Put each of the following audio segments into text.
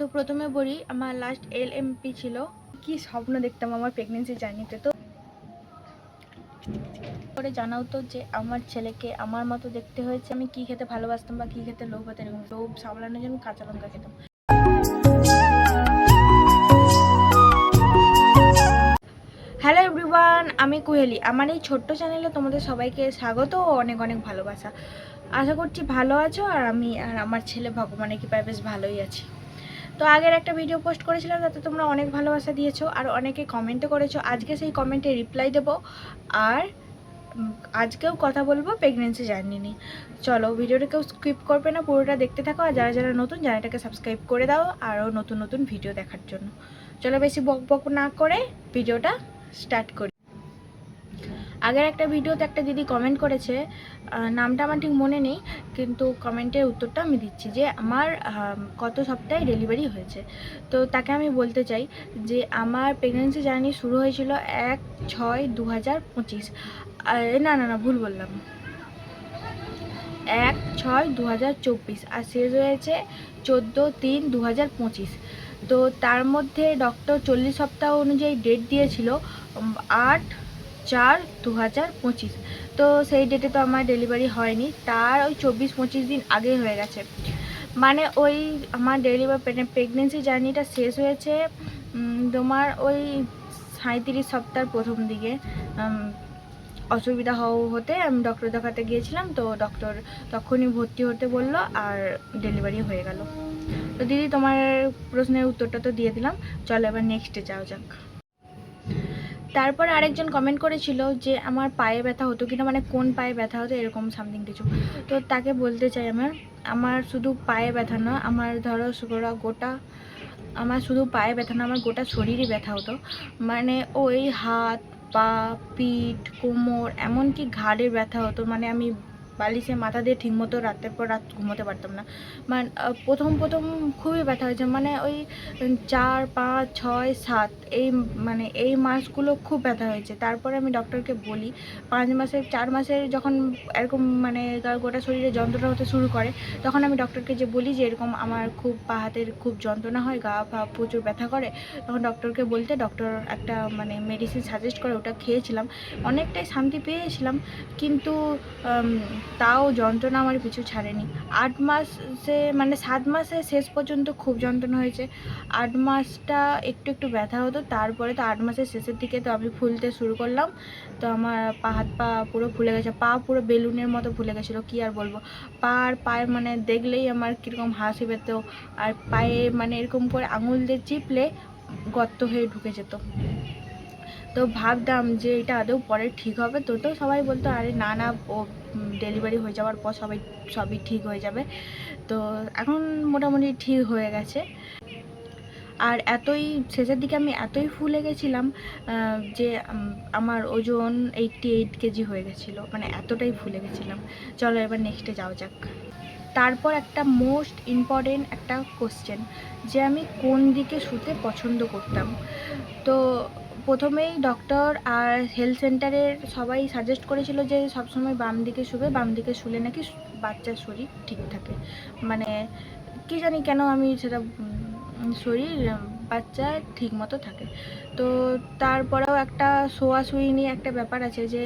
তো প্রথমে বলি, আমার লাস্ট এল এমপি ছিল। কি স্বপ্ন দেখতাম আমার প্রেগনেন্সি জার্নিতে তো। করে জানাও তো যে আমার ছেলেকে আমার মতো দেখতে হয়েছে। আমি কি খেতে ভালোবাসতাম বা কি খেতে লোভ হতো এরকম। লোভ সামলানোর জন্য কাঁচা লঙ্কা খেতাম। হ্যালো এভরিওয়ান আমি কুহেলি। আমার এই ছোট্ট চ্যানেলে তোমাদের সবাইকে স্বাগত ও অনেক অনেক ভালোবাসা। আশা করছি ভালো আছো আর আমি আর আমার ছেলে ভগবানের কৃপায় বেশ ভালোই আছি। তো আগের একটা ভিডিও পোস্ট করেছিলাম, তাতে তোমরা অনেক ভালোবাসা দিয়েছ আর অনেকে কমেন্টও করেছ। আজকে সেই কমেন্টে রিপ্লাই দেবো। আর আজকেও কথা বলব প্রেগনেন্সি জার্নি নিয়ে। চলো ভিডিওটা কেউ স্কিপ করবে না, পুরোটা দেখতে থাকো আর যারা যারা নতুন, চ্যানেলটাকে সাবস্ক্রাইব করে দাও আরও নতুন নতুন ভিডিও দেখার জন্য। চলো বেশি বক বক না করে ভিডিওটা স্টার্ট করি। আগের একটা ভিডিওতে একটা দিদি কমেন্ট করেছে নামটা আমার ঠিক মনে নেই, কিন্তু কমেন্টের উত্তরটা আমি দিচ্ছি যে আমার কত সপ্তাহে ডেলিভারি হয়েছে। তো তাকে আমি বলতে চাই যে আমার প্রেগনেন্সি জার্নি শুরু হয়েছিল এক ছয় দু হাজার পঁচিশ না না না, ভুল বললাম। এক ছয় দু হাজার চব্বিশ আর শেষ হয়েছে চোদ্দ তিন দু হাজার পঁচিশ। তো তার মধ্যে ডক্টর চল্লিশ সপ্তাহ অনুযায়ী ডেট দিয়েছিল আট চার দু হাজার পঁচিশ। তো সেই ডেটে তো আমার ডেলিভারি হয়নি, তার ওই চব্বিশ পঁচিশ দিন আগে হয়ে গেছে। মানে ওই আমার ডেলিভারি প্রেগনেন্সি জার্নিটা শেষ হয়েছে তোমার ওই সাঁত্রিশ সপ্তাহের প্রথম দিকে। অসুবিধা হতে আমি ডক্টর দেখাতে গিয়েছিলাম, তো ডক্টর তখনই ভর্তি হতে বলল আর ডেলিভারি হয়ে গেল। তো দিদি, তোমার প্রশ্নের উত্তরটা তো দিয়ে দিলাম। চলো এবার নেক্সটে যাও যাক। তারপর আরেকজন কমেন্ট করেছিল যে আমার পায়ে ব্যথা হতো কিনা মানে কোন পায়ে ব্যথা হতো, এরকম সামথিং কিছু। তো তাকে বলতে চাই আমার আমার শুধু পায়ে ব্যথা না, আমার ধরো গোটা গোটা, আমার শুধু পায়ে ব্যথা না, আমার গোটা শরীরই ব্যথা হতো। মানে ওই হাত, পা, পিঠ, কোমর, এমনকি ঘাড়ের ব্যথা হতো। মানে আমি বালিশে মাথা দিয়ে ঠিকমতো রাতের পর রাত ঘুমোতে পারতাম না। মানে প্রথম প্রথম খুবই ব্যথা হয়েছে। মানে ওই চার, পাঁচ, ছয়, সাত, এই মানে এই মাসগুলো খুব ব্যথা হয়েছে। তারপরে আমি ডক্টরকে বলি, পাঁচ মাসের, চার মাসের যখন এরকম মানে গোটা শরীরে যন্ত্রণা হতে শুরু করে, তখন আমি ডক্টরকে যে বলি যে এরকম আমার খুব পা হাতের খুব যন্ত্রণা হয়, গা পা প্রচুর ব্যথা করে, তখন ডক্টরকে বলতে ডক্টর একটা মানে মেডিসিন সাজেস্ট করে, ওটা খেয়েছিলাম। অনেকটাই শান্তি পেয়েছিলাম। কিন্তু তাও যন্ত্রণা আমার পিছু ছাড়েনি। আট মাসে মানে সাত মাসে শেষ পর্যন্ত খুব যন্ত্রণা হয়েছে। আট মাসটা একটু একটু ব্যথা হতো, তারপরে তো আট মাসের শেষের দিকে তো আমি ফুলতে শুরু করলাম। তো আমার পা, হাত, পা পুরো ফুলে গেছে, পা পুরো বেলুনের মতো ফুলে গেছিল, কী আর বলব? পা আর পায়ে মানে দেখলেই আমার কীরকম হাসি পেত, আর পায়ে মানে এরকম করে আঙুল দিয়ে চিপলে গর্ত হয়ে ঢুকে যেত। তো ভাবতাম যে এটা আদৌ পরে ঠিক হবে? তো তো সবাই বলতো, আরে না না, ও ডেলিভারি হয়ে যাওয়ার পর সবাই, সবই ঠিক হয়ে যাবে। তো এখন মোটামুটি ঠিক হয়ে গেছে। আর এতই, শেষের দিকে আমি এতই ফুলে গেছিলাম যে আমার ওজন এইটটি এইট কেজি হয়ে গেছিল। মানে এতটাই ফুলে গেছিলাম। চলো এবার নেক্সটে যাওয়া যাক। তারপর একটা মোস্ট ইম্পর্টেন্ট একটা কোশ্চেন যে আমি কোন দিকে শুতে পছন্দ করতাম? তো প্রথমেই ডক্টর আর হেলথ সেন্টারের সবাই সাজেস্ট করেছিল যে সবসময় বাম দিকে শুবে, বাম দিকে শুলে নাকি বাচ্চার শরীর ঠিক থাকে। মানে কি জানি কেন আমি সেটা শরীর বাচ্চা ঠিক মতো থাকে। তো তারপরেও একটা শোয়াশুয়ি নিয়ে একটা ব্যাপার আছে যে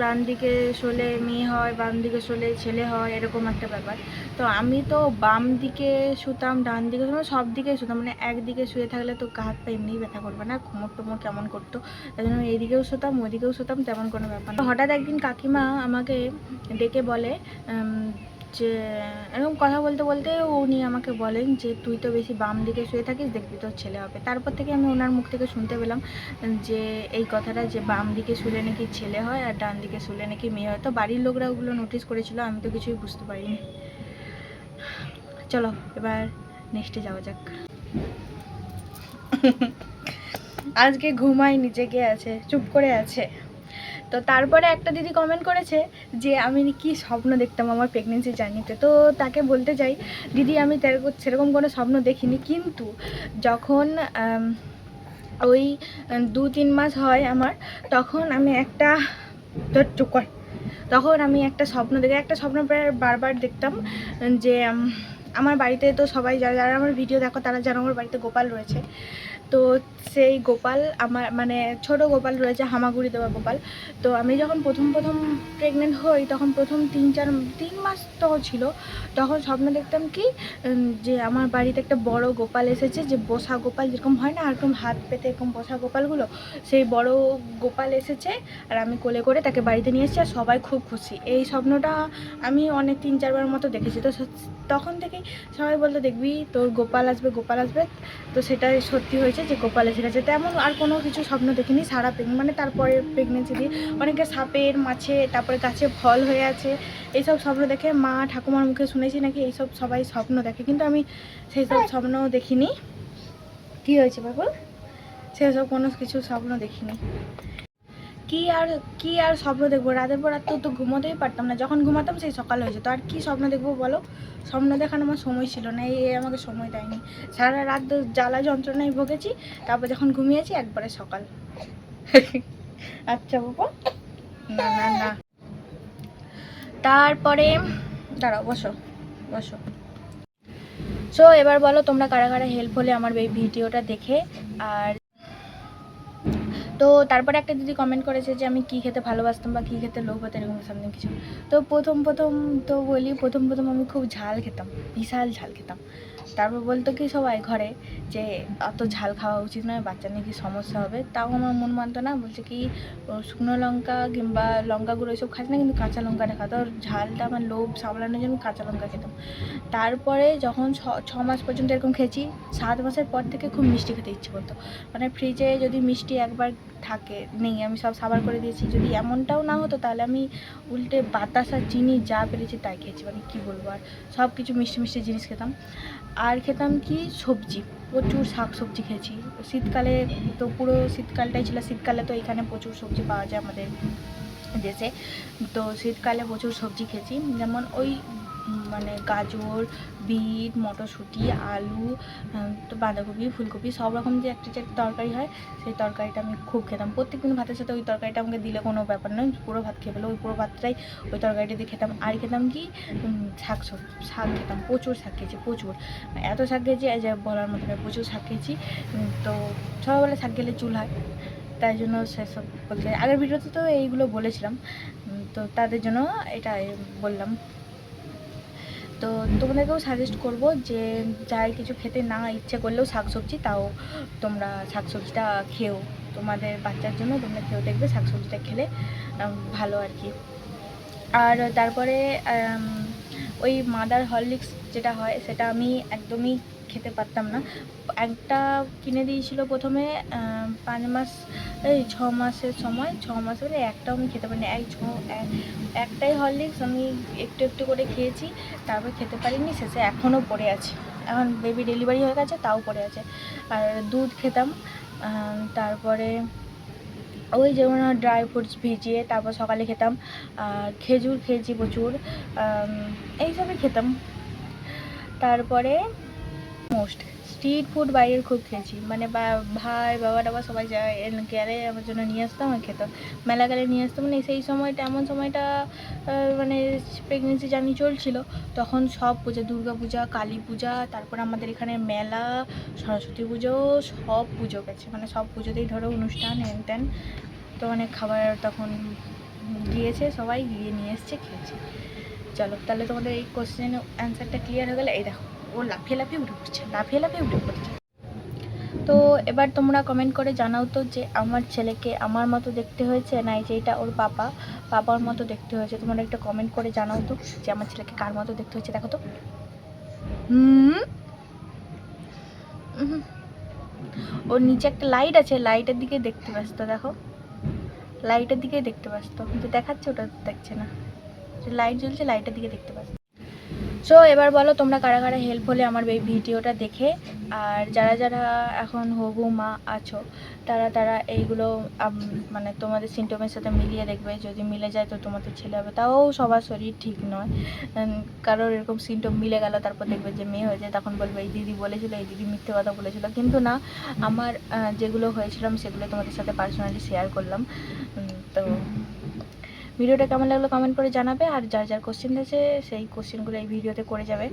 ডান দিকে শোলে মেয়ে হয়, বাম দিকে শোলে ছেলে হয়, এরকম একটা ব্যাপার। তো আমি তো বাম দিকে শুতাম, ডান দিকে শুতাম, সব দিকে শুতাম। মানে একদিকে শুয়ে থাকলে তো গা হাত পা এমনিই ব্যথা করবে না কোমর টোমর কেমন করতো? তাই জন্য আমি এইদিকেও শুতাম ওইদিকেও শুতাম, তেমন কোনো ব্যাপার না। হঠাৎ একদিন কাকিমা আমাকে ডেকে বলে যে, এরকম কথা বলতে বলতে উনি আমাকে বলেন যে, তুই তো বেশি বাম দিকে শুয়ে থাকিস, দেখবি তোর ছেলে হবে। তারপর থেকে আমি ওনার মুখ থেকে শুনতে পেলাম যে, এই কথাটা যে, বাম দিকে শুলে নাকি ছেলে হয় আর ডান দিকে শুলে নাকি মেয়ে হয়। তো বাড়ির লোকরা ওগুলো নোটিস করেছিল, আমি তো কিছুই বুঝতে পারিনি। চলো, এবার নেক্সটে যাওয়া যাক। আজকে ঘুমাই গিয়ে আছে, চুপ করে আছে। তো তারপরে একটা দিদি কমেন্ট করেছে যে, আমি কি স্বপ্ন দেখতাম আমার প্রেগনেন্সি জার্নিতে তো তাকে বলতে চাই দিদি, আমি সেরকম কোনো স্বপ্ন দেখিনি। কিন্তু যখন ওই দু, তিন মাস হয় আমার, তখন আমি একটা, ধর, চুপ কর। তখন আমি একটা স্বপ্ন দেখে, একটা স্বপ্ন প্রায় বারবার দেখতাম যে আমার বাড়িতে তো সবাই, যারা যারা আমার ভিডিও দেখো, তারা জানো আমার বাড়িতে গোপাল রয়েছে। তো সেই গোপাল আমার মানে ছোট গোপাল রয়েছে, হামাগুড়ি দেওয়া গোপাল। তো আমি যখন প্রথম প্রথম প্রেগনেন্ট হই, তখন প্রথম তিন, চার, তিন মাস তো ছিল। তখন স্বপ্ন দেখতাম কি যে আমার বাড়িতে একটা বড় গোপাল এসেছে, যে বসা গোপাল যেরকম হয় না, এরকম হাত পেতে এরকম বসা গোপালগুলো, সেই বড় গোপাল এসেছে, আর আমি কোলে করে তাকে বাড়িতে নিয়ে এসেছি, আর সবাই খুব খুশি। এই স্বপ্নটা আমি অনেক তিন চারবার মতো দেখেছি। তো তখন থেকেই সবাই বলতো, দেখবি, তোর গোপাল আসবে গোপাল আসবে। তো সেটাই সত্যি হয়েছে। যে গোপাল এসে তেমন আর কোনো কিছু স্বপ্ন দেখিনি, সারা মানে তারপরে প্রেগনেন্সি দিয়ে অনেকে সাপের মাছে, তারপরে গাছে ফল হয়ে আছে। এইসব স্বপ্ন দেখে মা ঠাকুমার মুখে শুনেছি নাকি এইসব সবাই স্বপ্ন দেখে। কিন্তু আমি সেই সব স্বপ্ন দেখিনি। কী হয়েছে বাবু? সেসব কোনো কিছু স্বপ্ন দেখিনি। কি আর কি আর স্বপ্ন দেখব? রাতের পর রাত তো ঘুমোতেই পারতাম না। যখন ঘুমাতাম সেই সকাল হয়ে যেত। আর কি স্বপ্ন দেখব বলো? স্বপ্ন দেখানো আমার সময় ছিল না। এই আমাকে সময় দেয়নি। সারা রাত জ্বালা যন্ত্রণায় ভুগেছি। তারপর যখন ঘুমিয়েছি, একবারে সকাল। আচ্ছা বাবা। না না না। তারপরে, দাঁড়াও, বসো বসো। সো, এবার বলো তোমরা কারা কারা হেল্প হলে আমার এই ভিডিওটা দেখে? আর তো তারপরে একটা দিদি কমেন্ট করেছে যে, আমি কী খেতে ভালোবাসতাম বা কী খেতে লোভ হতো? এরকম সামনে কিছু। তো প্রথম প্রথম তো বলি, প্রথম প্রথম আমি খুব ঝাল খেতাম, বিশাল ঝাল খেতাম। তারপর বলতো কি সবাই ঘরে যে অত ঝাল খাওয়া উচিত নয়, বাচ্চা নাকি সমস্যা হবে? তাও আমার মন মানতো না, বলছে কি শুকনো লঙ্কা কিংবা লঙ্কা গুঁড়ো এসব খাস না, কিন্তু কাঁচা লঙ্কাটা খাতো আর ঝালটা আমার লোভ সামলানোর জন্য কাঁচা লঙ্কা খেতাম। তারপরে যখন ছ মাস পর্যন্ত এরকম খেয়েছি, সাত মাসের পর থেকে খুব মিষ্টি খেতে ইচ্ছে করতো। মানে ফ্রিজে যদি মিষ্টি একবার থাকে, নেই, আমি সব সাবার করে দিয়েছি। যদি এমনটাও না হতো, তাহলে আমি উল্টে বাতাসা চিনি যা পেরেছি তাই খেয়েছি। মানে কী বলব আর সব কিছু মিষ্টি মিষ্টি জিনিস খেতাম। আর খেতাম কি, সবজি। প্রচুর শাক সবজি খেয়েছি। শীতকালে তো পুরো শীতকালটাই ছিল, শীতকালে তো এখানে প্রচুর সবজি পাওয়া যায় আমাদের দেশে। তো শীতকালে প্রচুর সবজি খেয়েছি। যেমন ওই মানে গাজর, বিট, মটরশুঁটি, আলু তো বাঁধাকপি, ফুলকপি, সব রকম যে একটা যে তরকারি হয়, সেই তরকারিটা আমি খুব খেতাম। প্রত্যেকদিন ভাতের সাথে ওই তরকারিটা আমাকে দিলে কোনো ব্যাপার নয়, পুরো ভাত খেয়ে ফেলো, ওই পুরো ভাতটাই ওই তরকারিটা দিয়ে খেতাম। আর খেতাম কি শাক শাক খেতাম, প্রচুর শাক খেয়েছি, প্রচুর। এত শাক খেয়েছি যে বলার মতো নয়, প্রচুর শাক খেয়েছি। তো সবাই বলে শাক খেলে চুল হয়, তাই জন্য সেসব বলতে আগের ভিডিওতে তো এইগুলো বলেছিলাম তো তাদের জন্য এটা বললাম। তো তোমাদেরকেও সাজেস্ট করব যে যাই কিছু খেতে না ইচ্ছে করলেও শাকসবজি, তাও তোমরা শাকসবজিটা খেও তোমাদের বাচ্চার জন্য তোমরা খেয়েও দেখবে শাকসবজিটা খেলে ভালো আর কি। আর তারপরে ওই মাদার হরলিক্স যেটা হয়, সেটা আমি একদমই খেতে পারতাম না। একটা কিনে দিয়েছিল প্রথমে পাঁচ মাস, এই ছ মাসের সময়, ছ মাসের একটাও আমি খেতে পারিনি, এক ছ এক- একটাই হরলিক্স আমি একটু একটু করে খেয়েছি, তারপর খেতে পারিনি, শেষে এখনও পড়ে আছে। এখন বেবি ডেলিভারি হয়ে গেছে, তাও পড়ে আছে। আর দুধ খেতাম তারপরে ওই যেমন ড্রাই ফ্রুটস ভিজিয়ে তারপর সকালে খেতাম খেজুর খেয়েছি প্রচুর এইসবই খেতাম। তারপরে মোস্ট স্ট্রিট ফুড বাইরের খুব খেয়েছি। মানে বা- ভাই, বাবা টাবা সবাই যায় গেলে আমার জন্য নিয়ে আসতো আমার খেতাম মেলা গেলে নিয়ে আসতো মানে সেই সময়টা, এমন সময়টা মানে প্রেগনেন্সি জার্নি চলছিল। তখন সব পূজা, দুর্গা পূজা, কালী পূজা, তারপর আমাদের এখানে মেলা, সরস্বতী পুজো, সব পুজো গেছে। মানে সব পুজোতেই ধরো অনুষ্ঠান হ্যান ত্যান তো অনেক খাবার তখন গিয়েছে সবাই, গিয়ে নিয়ে এসছে, খেয়েছে। চলো, তাহলে তোমাদের এই কোশ্চেনের অ্যান্সারটা ক্লিয়ার হয়ে গেলে, এই দেখো। ও লাফিয়ে লাফিয়ে উঠে পড়ছে, লাফিয়ে লাফিয়ে উঠে পড়ছে। তো এবার তোমরা কমেন্ট করে জানাও তো যে আমার ছেলেকে আমার মতো দেখতে হয়েছে না যে এটা ওর বাবা, বাবার মতো দেখতে হয়েছে। তোমরা একটা কমেন্ট করে জানাও তো যে আমার ছেলেকে কার মতো দেখতে হয়েছে, দেখো তো। হুম। ওর নিচে একটা লাইট আছে লাইটের দিকে দেখতে ব্যস্ত, দেখো। লাইটের দিকে দেখতে ব্যস্ত, কিন্তু দেখাচ্ছে ওটা দেখছে না। লাইট জ্বলছে লাইটের দিকে দেখতে পাচ্ছি সো এবার বলো তোমরা কারা কারা হেল্প হলে আমার এই ভিডিওটা দেখে। আর যারা যারা এখন হবু মা আছো, তারা তারা এইগুলো মানে তোমাদের সিমটমের সাথে মিলিয়ে দেখবে। যদি মিলে যায় তো তোমাদের ছেলে হবে। তাও সবার শরীর ঠিক নয়। কারোর এরকম সিমটম মিলে গেল, তারপর দেখবে যে মেয়ে হয়ে যায় তখন বলবে, এই দিদি বলেছিল, এই দিদি মিথ্যে কথা বলেছিল। কিন্তু না, আমার যেগুলো হয়েছিল, আমি সেগুলো তোমাদের সাথে পার্সোনালি শেয়ার করলাম। তো ভিডিওটা কেমন লাগল কমেন্ট করে জানাবে। আর যার যার কোশ্চেন আছে, সেই কোশ্চেনগুলো এই ভিডিওতে করে যাবে।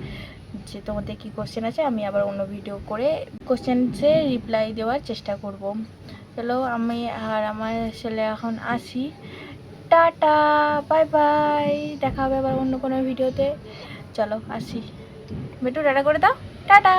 যে তোমাদের কী কোশ্চেন আছে, আমি আবার অন্য ভিডিও করে কোশ্চেনসে রিপ্লাই দেওয়ার চেষ্টা করব। চলো, আমি আর আমার ছেলে এখন আসি টাটা বাই বাই দেখা হবে আবার অন্য কোনো ভিডিওতে চলো, আসি। বেটু টাটা করে দাও। টাটা।